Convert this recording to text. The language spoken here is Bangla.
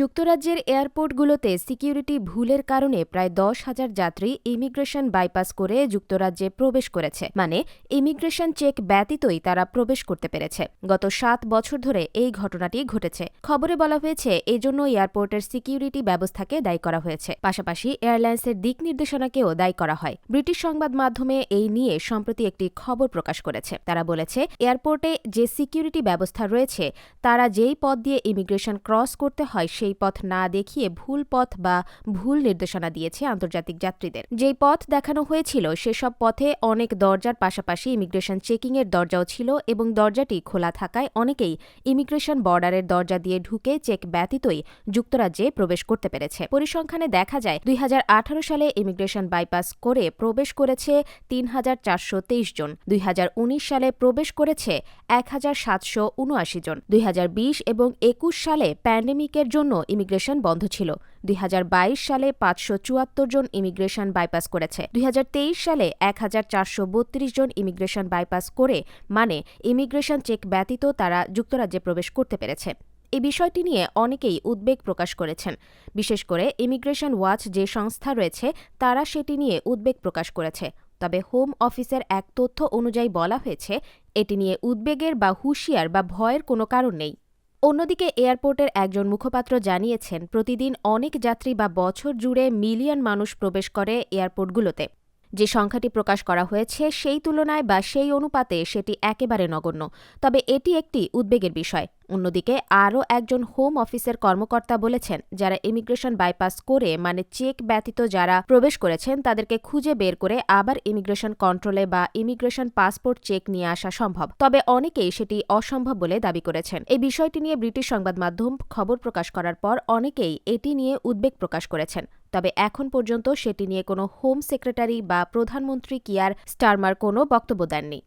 যুক্তরাজ্যের এয়ারপোর্টগুলোতে সিকিউরিটি ভুলের কারণে প্রায় দশ হাজার যাত্রী ইমিগ্রেশন বাইপাস করে যুক্তরাজ্যে প্রবেশ করেছে। মানে ইমিগ্রেশন চেক ব্যতীতই তারা প্রবেশ করতে পেরেছে। গত সাত বছর ধরে এই ঘটনাটি ঘটেছে। খবরে বলা হয়েছে, এজন্য এয়ারপোর্টের সিকিউরিটি ব্যবস্থাকে দায়ী করা হয়েছে। পাশাপাশি এয়ারলাইন্সের দিক নির্দেশনাকেও দায়ী করা হয়। ব্রিটিশ সংবাদ মাধ্যমে এই নিয়ে সম্প্রতি একটি খবর প্রকাশ করেছে। তারা বলেছে, এয়ারপোর্টে যে সিকিউরিটি ব্যবস্থা রয়েছে, তারা যেই পথ দিয়ে ইমিগ্রেশন ক্রস করতে হয় সেই পথ না দেখিয়ে ভুল পথ বা ভুল নির্দেশনা দিয়েছে আন্তর্জাতিক যাত্রীদের। যেই পথ দেখানো হয়েছিল, সেসব পথে অনেক দরজার পাশাপাশি ইমিগ্রেশন চেকিং এর দরজাও ছিল এবং দরজাটি খোলা থাকায় অনেকেই ইমিগ্রেশন বর্ডারের দরজা দিয়ে ঢুকে চেক ব্যতীতই যুক্তরাজ্যে প্রবেশ করতে পেরেছে। পরিসংখ্যানে দেখা যায়, দুই হাজার আঠারো সালে ইমিগ্রেশন বাইপাস করে প্রবেশ করেছে তিন হাজার চারশো তেইশ জন, দুই হাজার উনিশ সালে প্রবেশ করেছে এক হাজার সাতশো উনআশি জন, দুই হাজার বিশ এবং একুশ সালে প্যান্ডেমিকের জন্য ইমিগ্রেশন বন্ধ ছিল। দুই হাজার বাইশ সালে পাঁচশো চুয়াত্তর জন ইমিগ্রেশন বাইপাস করেছে। দুই হাজার তেইশ সালে এক হাজার চারশো বত্রিশ জন ইমিগ্রেশন বাইপাস করে মানে ইমিগ্রেশন চেক ব্যতীত তারা যুক্তরাজ্যে প্রবেশ করতে পেরেছে। এই বিষয়টি নিয়ে অনেকেই উদ্বেগ প্রকাশ করেছেন। বিশেষ করে ইমিগ্রেশন ওয়াচ যে সংস্থা রয়েছে, তারা সেটি নিয়ে উদ্বেগ প্রকাশ করেছে। তবে হোম অফিসের এক তথ্য অনুযায়ী বলা হয়েছে, এটি নিয়ে উদ্বেগের বা হুঁশিয়ার বা ভয়ের কোনো কারণ নেই। অন্যদিকে এয়ারপোর্টের একজন মুখপাত্র জানিয়েছেন, প্রতিদিন অনেক যাত্রী বা বছর জুড়ে মিলিয়ন মানুষ প্রবেশ করে এয়ারপোর্টগুলোতে। যে সংখ্যাটি প্রকাশ করা হয়েছে সেই তুলনায় বা সেই অনুপাতে সেটি একেবারে নগণ্য। তবে এটি একটি উদ্বেগের বিষয়। অন্যদিকে আরও একজন হোম অফিসের কর্মকর্তা বলেছেন, যারা ইমিগ্রেশন বাইপাস করে মানে চেক ব্যতীত যারা প্রবেশ করেছেন, তাদেরকে খুঁজে বের করে আবার ইমিগ্রেশন কন্ট্রোলে বা ইমিগ্রেশন পাসপোর্ট চেক নিয়ে আসা সম্ভব। তবে অনেকেই সেটি অসম্ভব বলে দাবি করেছেন। এই বিষয়টি নিয়ে ব্রিটিশ সংবাদ মাধ্যম খবর প্রকাশ করার পর অনেকেই এটি নিয়ে উদ্বেগ প্রকাশ করেছেন। তবে এখন পর্যন্ত সেটি নিয়ে কোনো হোম সেক্রেটারি বা প্রধানমন্ত্রী কিয়ার স্টারমার কোনো বক্তব্য দেননি।